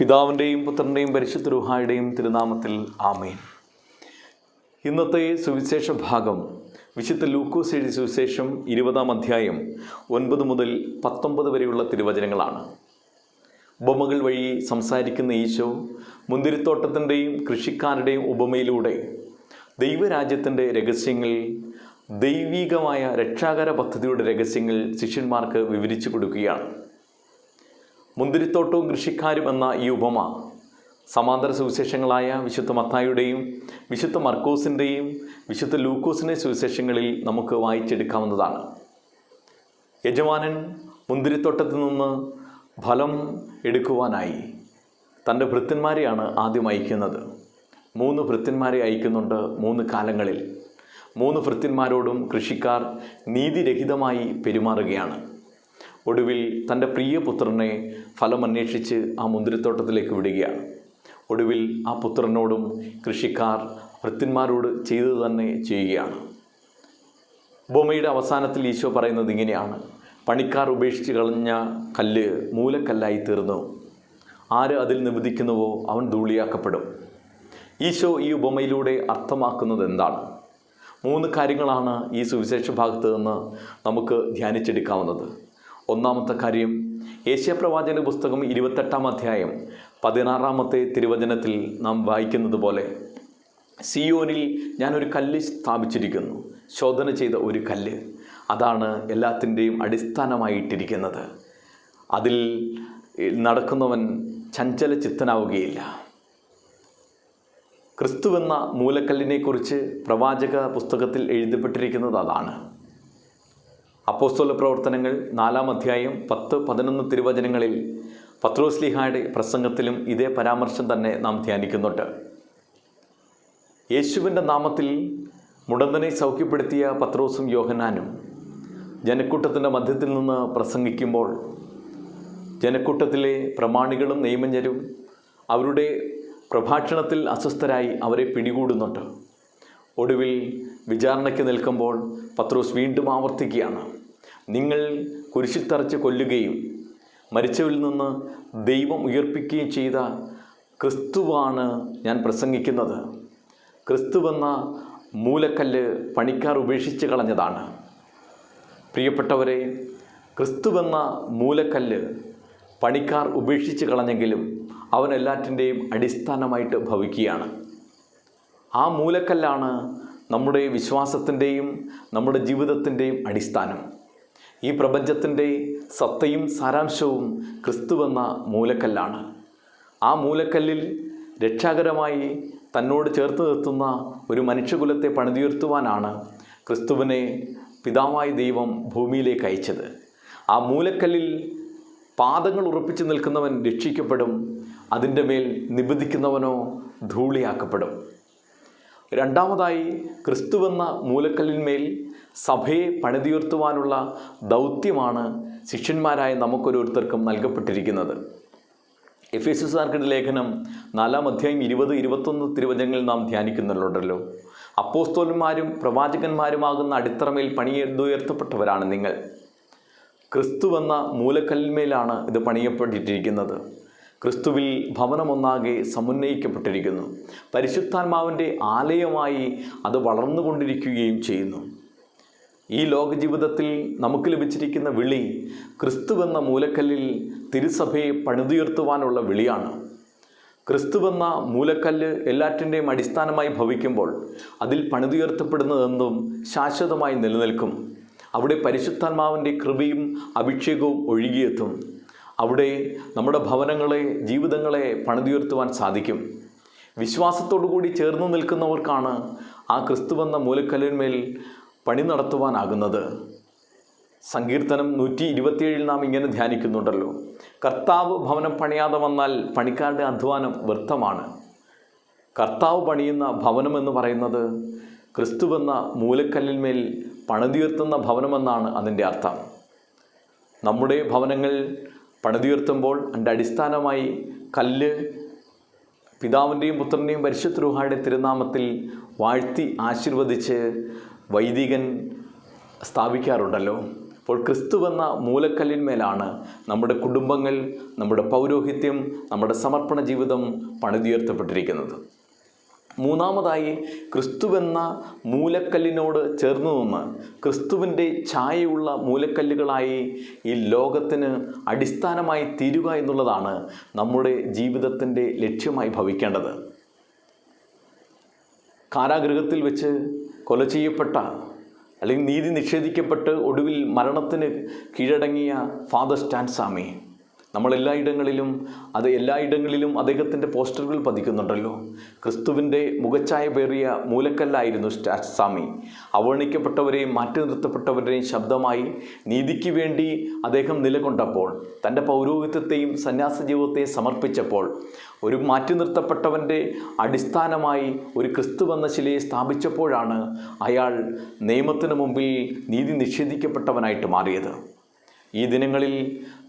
പിതാവിന്റെയും പുത്രന്റെയും പരിശുദ്ധ രൂഹായുടെയും തിരുനാമത്തിൽ ആമേൻ. ഇന്നത്തെ സുവിശേഷ ഭാഗം വിശുദ്ധ ലൂക്കോസ് എഴുതി സുവിശേഷം ഇരുപതാം അധ്യായം ഒൻപത് മുതൽ പത്തൊമ്പത് വരെയുള്ള തിരുവചനങ്ങളാണ്. ഉപമകൾ വഴി സംസാരിക്കുന്ന ഈശോ മുന്തിരിത്തോട്ടത്തിന്റെയും കൃഷിക്കാരുടെയും ഉപമയിലൂടെ ദൈവരാജ്യത്തിന്റെ രഹസ്യങ്ങൾ ദൈവികമായ രക്ഷാകര പദ്ധതിയുടെ രഹസ്യങ്ങൾ ശിഷ്യന്മാർക്ക് വിവരിച്ചു കൊടുക്കുകയാണ്. മുന്തിരിത്തോട്ടവും കൃഷിക്കാരും എന്ന ഈ ഉപമ സമാന്തര സുവിശേഷങ്ങളായ വിശുദ്ധ മത്തായുടെയും വിശുദ്ധ മർക്കോസിന്റെയും വിശുദ്ധ ലൂക്കോസിന്റെ സുവിശേഷങ്ങളിൽ നമുക്ക് വായിച്ചെടുക്കാവുന്നതാണ്. യജമാനൻ മുന്തിരിത്തോട്ടത്തിൽ നിന്ന് ഫലം എടുക്കുവാനായി തന്റെ ഭൃത്യന്മാരെയാണ് ആദ്യം അയക്കുന്നത്. മൂന്ന് ഭൃത്യന്മാരെ അയക്കുന്നുണ്ട് മൂന്ന് കാലങ്ങളിൽ. മൂന്ന് ഭൃത്യന്മാരോടും കൃഷിക്കാർ നീതിരഹിതമായി പെരുമാറുകയാണ്. ഒടുവിൽ തന്റെ പ്രിയപുത്രനെ ഫലമന്വേഷിച്ച് ആ മുന്തിരിത്തോട്ടത്തിലേക്ക് വിടുകയാണ്. ഒടുവിൽ ആ പുത്രനോടും കൃഷിക്കാർ വൃത്തിന്മാരോട് ചെയ്തത് തന്നെ ചെയ്യുകയാണ്. ഉപമയുടെ അവസാനത്തിൽ ഈശോ പറയുന്നത് ഇങ്ങനെയാണ്. പണിക്കാർ ഉപേക്ഷിച്ച് കളഞ്ഞ കല്ല് മൂലക്കല്ലായി തീർന്നു. ആര് അതിൽ നിബന്ധിക്കുന്നുവോ അവൻ ധൂളിയാക്കപ്പെടും. ഈശോ ഈ ഉപമയിലൂടെ അർത്ഥമാക്കുന്നത് എന്താണ്? മൂന്ന് കാര്യങ്ങളാണ് ഈ സുവിശേഷ ഭാഗത്ത് നിന്ന് നമുക്ക് ധ്യാനിച്ചെടുക്കാവുന്നത്. ഒന്നാമത്തെ കാര്യം ഏഷ്യാപ്രവാചക പുസ്തകം ഇരുപത്തെട്ടാം അധ്യായം പതിനാറാമത്തെ തിരുവചനത്തിൽ നാം വായിക്കുന്നത് പോലെ സിയോനിൽ ഞാനൊരു കല്ല് സ്ഥാപിച്ചിരിക്കുന്നു ശോധന ചെയ്ത ഒരു കല്ല്. അതാണ് എല്ലാത്തിന്റെയും അടിസ്ഥാനമായിട്ടിരിക്കുന്നത്. അതിൽ നടക്കുന്നവൻ ചഞ്ചല ചിത്തനാവുകയില്ല ക്രിസ്തുവെന്ന മൂലക്കല്ലിനെക്കുറിച്ച് പ്രവാചക പുസ്തകത്തിൽ എഴുതപ്പെട്ടിരിക്കുന്നത് അതാണ്. അപ്പോസ്തോല പ്രവർത്തനങ്ങൾ നാലാം അധ്യായം പത്ത് പതിനൊന്ന് തിരുവചനങ്ങളിൽ പത്രോസ്ലിഹായുടെ പ്രസംഗത്തിലും ഇതേ പരാമർശം തന്നെ നാം ധ്യാനിക്കുന്നുണ്ട്. യേശുവിന്റെ നാമത്തിൽ മുടന്തനെ സൗഖ്യപ്പെടുത്തിയ പത്രോസും യോഹനാനും ജനക്കൂട്ടത്തിന്റെ മധ്യത്തിൽ നിന്ന് പ്രസംഗിക്കുമ്പോൾ ജനക്കൂട്ടത്തിലെ പ്രമാണികളും നിയമജ്ഞരും അവരുടെ പ്രഭാഷണത്തിൽ അസ്വസ്ഥരായി അവരെ പിടികൂടുന്നുണ്ട്. ഒടുവിൽ വിചാരണയ്ക്ക് നിൽക്കുമ്പോൾ പത്രോസ് വീണ്ടും ആവർത്തിക്കുകയാണ്. നിങ്ങൾ കുരിശിൽ തറച്ച് കൊല്ലുകയും മരിച്ചവരിൽ നിന്ന് ദൈവം ഉയർപ്പിക്കുകയും ചെയ്ത ക്രിസ്തുവാണ് ഞാൻ പ്രസംഗിക്കുന്നത്. ക്രിസ്തുവെന്ന മൂലക്കല്ല് പണിക്കാർ ഉപേക്ഷിച്ച് കളഞ്ഞതാണ്. പ്രിയപ്പെട്ടവരെ ക്രിസ്തുവെന്ന മൂലക്കല്ല് പണിക്കാർ ഉപേക്ഷിച്ച് കളഞ്ഞെങ്കിലും അവൻ എല്ലാറ്റിന്റെയും അടിസ്ഥാനമായിട്ട് ഭവിക്കുകയാണ്. ആ മൂലക്കല്ലാണ് നമ്മുടെ വിശ്വാസത്തിന്റെയും നമ്മുടെ ജീവിതത്തിന്റെയും അടിസ്ഥാനം. ഈ പ്രപഞ്ചത്തിന്റെ സത്തയും സാരാംശവും ക്രിസ്തുവെന്ന മൂലക്കല്ലാണ്. ആ മൂലക്കല്ലിൽ രക്ഷാകരമായി തന്നോട് ചേർത്ത് നിർത്തുന്ന ഒരു മനുഷ്യകുലത്തെ പണിതുയർത്തുവാനാണ് ക്രിസ്തുവിനെ പിതാവായ ദൈവം ഭൂമിയിലേക്ക് അയച്ചത്. ആ മൂലക്കല്ലിൽ പാദങ്ങൾ ഉറപ്പിച്ചു നിൽക്കുന്നവൻ രക്ഷിക്കപ്പെടും അതിന്റെ മേൽ നിബന്ധിക്കുന്നവനോ ധൂളിയാക്കപ്പെടും. രണ്ടാമതായി ക്രിസ്തുവെന്ന മൂലക്കല്ലിന്മേൽ സഭയെ പണിതീർത്തുവാനുള്ള ദൗത്യമാണ് ശിഷ്യന്മാരായ നമുക്കൊരോരുത്തർക്കും നൽകപ്പെട്ടിരിക്കുന്നത്. എഫ് എസ് സാർക്കിന്റെ ലേഖനം നാലാം അധ്യായം ഇരുപത് ഇരുപത്തൊന്ന് തിരുവചനങ്ങളിൽ നാം ധ്യാനിക്കുന്നുണ്ടല്ലോ. അപ്പോസ്തോലന്മാരും പ്രവാചകന്മാരുമാകുന്ന അടിത്തറമേൽ പണിയെടുത്തുയർത്തപ്പെട്ടവരാണ് നിങ്ങൾ. ക്രിസ്തുവെന്ന മൂലക്കല്ലിന്മേലാണ് ഇത് പണിയപ്പെട്ടിരിക്കുന്നത്. ക്രിസ്തുവിൽ ഭവനമൊന്നാകെ സമുന്നയിക്കപ്പെട്ടിരിക്കുന്നു. പരിശുദ്ധാത്മാവിന്റെ ആലയമായി അത് വളർന്നുകൊണ്ടിരിക്കുകയും ചെയ്യുന്നു. ഈ ലോക ജീവിതത്തിൽ നമുക്ക് ലഭിച്ചിരിക്കുന്ന വിളി ക്രിസ്തുവെന്ന മൂലക്കല്ലിൽ തിരുസഭയെ പണിതുയർത്തുവാനുള്ള വിളിയാണ്. ക്രിസ്തുവെന്ന മൂലക്കല്ല് എല്ലാറ്റിന്റെയും അടിസ്ഥാനമായി ഭവിക്കുമ്പോൾ അതിൽ പണിതുയർത്തപ്പെടുന്നതെന്നും ശാശ്വതമായി നിലനിൽക്കും. അവിടെ പരിശുദ്ധാത്മാവിന്റെ കൃപയും അഭിഷേകവും ഒഴുകിയെത്തും. അവിടെ നമ്മുടെ ഭവനങ്ങളെ ജീവിതങ്ങളെ പണിതുയർത്തുവാൻ സാധിക്കും. കൂടി ചേർന്ന് നിൽക്കുന്നവർക്കാണ് ആ ക്രിസ്തുവെന്ന മൂലക്കല്ലിന്മേൽ പണി നടത്തുവാനാകുന്നത്. സങ്കീർത്തനം നൂറ്റി ഇരുപത്തിയേഴിൽ നാം ഇങ്ങനെ ധ്യാനിക്കുന്നുണ്ടല്ലോ. കർത്താവ് ഭവനം പണിയാതെ വന്നാൽ പണിക്കാരുടെ അധ്വാനം വ്യർത്ഥമാണ്. കർത്താവ് പണിയുന്ന ഭവനം എന്ന് പറയുന്നത് ക്രിസ്തുവെന്ന മൂലക്കല്ലിന്മേൽ പണിതുയർത്തുന്ന ഭവനമെന്നാണ് അതിന്റെ അർത്ഥം. നമ്മുടെ ഭവനങ്ങൾ പണിതുയർത്തുമ്പോൾ അതിന്റെ അടിസ്ഥാനമായി കല്ല് പിതാവിന്റെയും പുത്രന്റെയും പരിശുദ്ധ രൂഹായുടെ തിരുനാമത്തിൽ വാഴ്ത്തി ആശീർവദിച്ച് വൈദികൻ സ്ഥാപിക്കാറുണ്ടല്ലോ. അപ്പോൾ ക്രിസ്തുവെന്ന മൂലക്കല്ലിന്മേലാണ് നമ്മുടെ കുടുംബങ്ങൾ നമ്മുടെ പൗരോഹിത്യം നമ്മുടെ സമർപ്പണ ജീവിതം പണിതുയർത്തപ്പെട്ടിരിക്കുന്നത് മൂന്നാമതായി ക്രിസ്തുവെന്ന മൂലക്കല്ലിനോട് ചേർന്നു നിന്ന് ക്രിസ്തുവിന്റെ ഛായയുള്ള മൂലക്കല്ലുകളായി ഈ ലോകത്തിന് അടിസ്ഥാനമായി തീരുക എന്നുള്ളതാണ് നമ്മുടെ ജീവിതത്തിന്റെ ലക്ഷ്യമായി ഭവിക്കേണ്ടത്. കാരാഗൃഹത്തിൽ വെച്ച് കൊല ചെയ്യപ്പെട്ട അല്ലെങ്കിൽ നീതി നിഷേധിക്കപ്പെട്ട് ഒടുവിൽ മരണത്തിന് കീഴടങ്ങിയ ഫാദർ സ്റ്റാൻസാമി നമ്മൾ എല്ലായിടങ്ങളിലും അത് എല്ലായിടങ്ങളിലും അദ്ദേഹത്തിന്റെ പോസ്റ്ററുകൾ പതിക്കുന്നുണ്ടല്ലോ. ക്രിസ്തുവിന്റെ മുഖച്ഛായ പേറിയ മൂലക്കല്ലായിരുന്നു സ്റ്റാസ്വാമി അവഗണിക്കപ്പെട്ടവരെയും മാറ്റി നിർത്തപ്പെട്ടവരെയും ശബ്ദമായി നീതിക്ക് വേണ്ടി അദ്ദേഹം നിലകൊണ്ടപ്പോൾ തന്റെ പൗരോഹിത്യത്തെയും സന്യാസ ജീവിതത്തെയും സമർപ്പിച്ചപ്പോൾ ഒരു മാറ്റി നിർത്തപ്പെട്ടവന്റെ അടിസ്ഥാനമായി ഒരു ക്രിസ്തു എന്ന ശിലയെ സ്ഥാപിച്ചപ്പോഴാണ് അയാൾ നിയമത്തിന് മുമ്പിൽ നീതി നിഷേധിക്കപ്പെട്ടവനായിട്ട് മാറിയത്. ഈ ദിനങ്ങളിൽ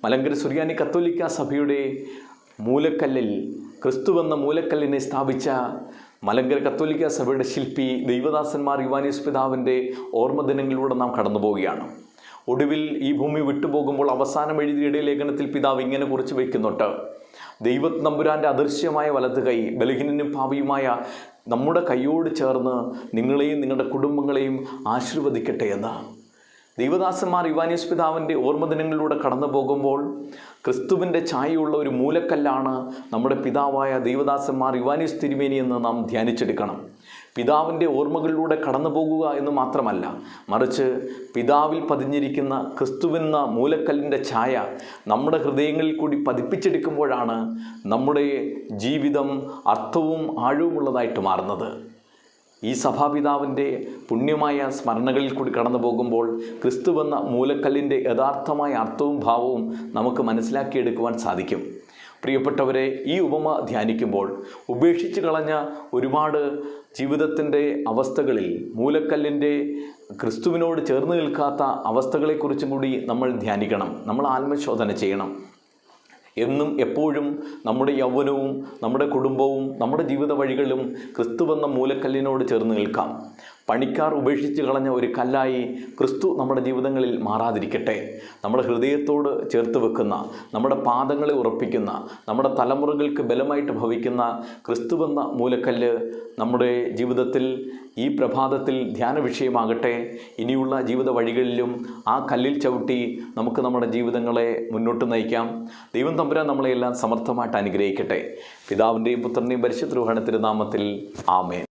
മലങ്കര സുറിയാനി കത്തോലിക്ക സഭയുടെ മൂലക്കല്ലിൽ ക്രിസ്തുവെന്ന മൂലക്കല്ലിനെ സ്ഥാപിച്ച മലങ്കര കത്തോലിക്ക സഭയുടെ ശില്പി ദൈവദാസന്മാർ യുവാനീസ് പിതാവിന്റെ ഓർമ്മ ദിനങ്ങളിലൂടെ നാം കടന്നു പോവുകയാണ് ഒടുവിൽ ഈ ഭൂമി വിട്ടുപോകുമ്പോൾ അവസാനം എഴുതിയ ലേഖനത്തിൽ പിതാവ് ഇങ്ങനെ കുറിച്ച് വയ്ക്കുന്നുണ്ട്. ദൈവ നമ്പുരാന്റെ അദൃശ്യമായ വലത് കൈ ബലഹീനനും ഭാവിയുമായ നമ്മുടെ കൈയോട് ചേർന്ന് നിങ്ങളെയും നിങ്ങളുടെ കുടുംബങ്ങളെയും ആശീർവദിക്കട്ടെ എന്ന്. ദൈവദാസന്മാർ യുവാനിയസ് പിതാവിന്റെ ഓർമ്മദിനങ്ങളിലൂടെ കടന്നു പോകുമ്പോൾ ക്രിസ്തുവിന്റെ ഛായയുള്ള ഒരു മൂലക്കല്ലാണ് നമ്മുടെ പിതാവായ ദൈവദാസന്മാർ യുവാനിയസ് തിരുമേനി എന്ന് നാം ധ്യാനിച്ചെടുക്കണം. പിതാവിന്റെ ഓർമ്മകളിലൂടെ കടന്നു പോകുക എന്ന് മാത്രമല്ല മറിച്ച് പിതാവിൽ പതിഞ്ഞിരിക്കുന്ന ക്രിസ്തുവെന്ന മൂലക്കല്ലിന്റെ ഛായ നമ്മുടെ ഹൃദയങ്ങളിൽ കൂടി പതിപ്പിച്ചെടുക്കുമ്പോഴാണ് നമ്മുടെ ജീവിതം അർത്ഥവും ആഴവുമുള്ളതായിട്ട് മാറുന്നത്. ഈ സഭാപിതാവിന്റെ പുണ്യമായ സ്മരണകളിൽ കൂടി കടന്നു പോകുമ്പോൾ ക്രിസ്തുവെന്ന മൂലക്കല്ലിന്റെ യഥാർത്ഥമായ അർത്ഥവും ഭാവവും നമുക്ക് മനസ്സിലാക്കിയെടുക്കുവാൻ സാധിക്കും. പ്രിയപ്പെട്ടവരെ ഈ ഉപമ ധ്യാനിക്കുമ്പോൾ ഉപേക്ഷിച്ച് കളഞ്ഞ ഒരുപാട് ജീവിതത്തിന്റെ അവസ്ഥകളിൽ മൂലക്കല്ലിന്റെ ക്രിസ്തുവിനോട് ചേർന്ന് നിൽക്കാത്ത അവസ്ഥകളെക്കുറിച്ചും കൂടി നമ്മൾ ധ്യാനിക്കണം. നമ്മൾ ആത്മശോധന ചെയ്യണം. എന്നും എപ്പോഴും നമ്മുടെ യൗവനവും നമ്മുടെ കുടുംബവും നമ്മുടെ ജീവിത വഴികളും ക്രിസ്തുവെന്ന മൂലക്കല്ലിനോട് ചേർന്ന് നിൽക്കാം. പണിക്കാർ ഉപേക്ഷിച്ച് കളഞ്ഞ ഒരു കല്ലായി ക്രിസ്തു നമ്മുടെ ജീവിതങ്ങളിൽ മാറാതിരിക്കട്ടെ. നമ്മുടെ ഹൃദയത്തോട് ചേർത്ത് വെക്കുന്ന നമ്മുടെ പാദങ്ങളെ ഉറപ്പിക്കുന്ന നമ്മുടെ തലമുറകൾക്ക് ബലമായിട്ട് ഭവിക്കുന്ന ക്രിസ്തുവെന്ന മൂലക്കല്ല് നമ്മുടെ ജീവിതത്തിൽ ഈ പ്രഭാതത്തിൽ ധ്യാന വിഷയമാകട്ടെ. ഇനിയുള്ള ജീവിത വഴികളിലും ആ കല്ലിൽ ചവിട്ടി നമുക്ക് നമ്മുടെ ജീവിതങ്ങളെ മുന്നോട്ട് നയിക്കാം. ദൈവം തമ്പുരാൻ നമ്മളെയെല്ലാം സമർത്ഥമായിട്ട് അനുഗ്രഹിക്കട്ടെ. പിതാവിന്റെയും പുത്രന്റെയും പരിശുദ്ധ നാമത്തിൽ ആമേൻ.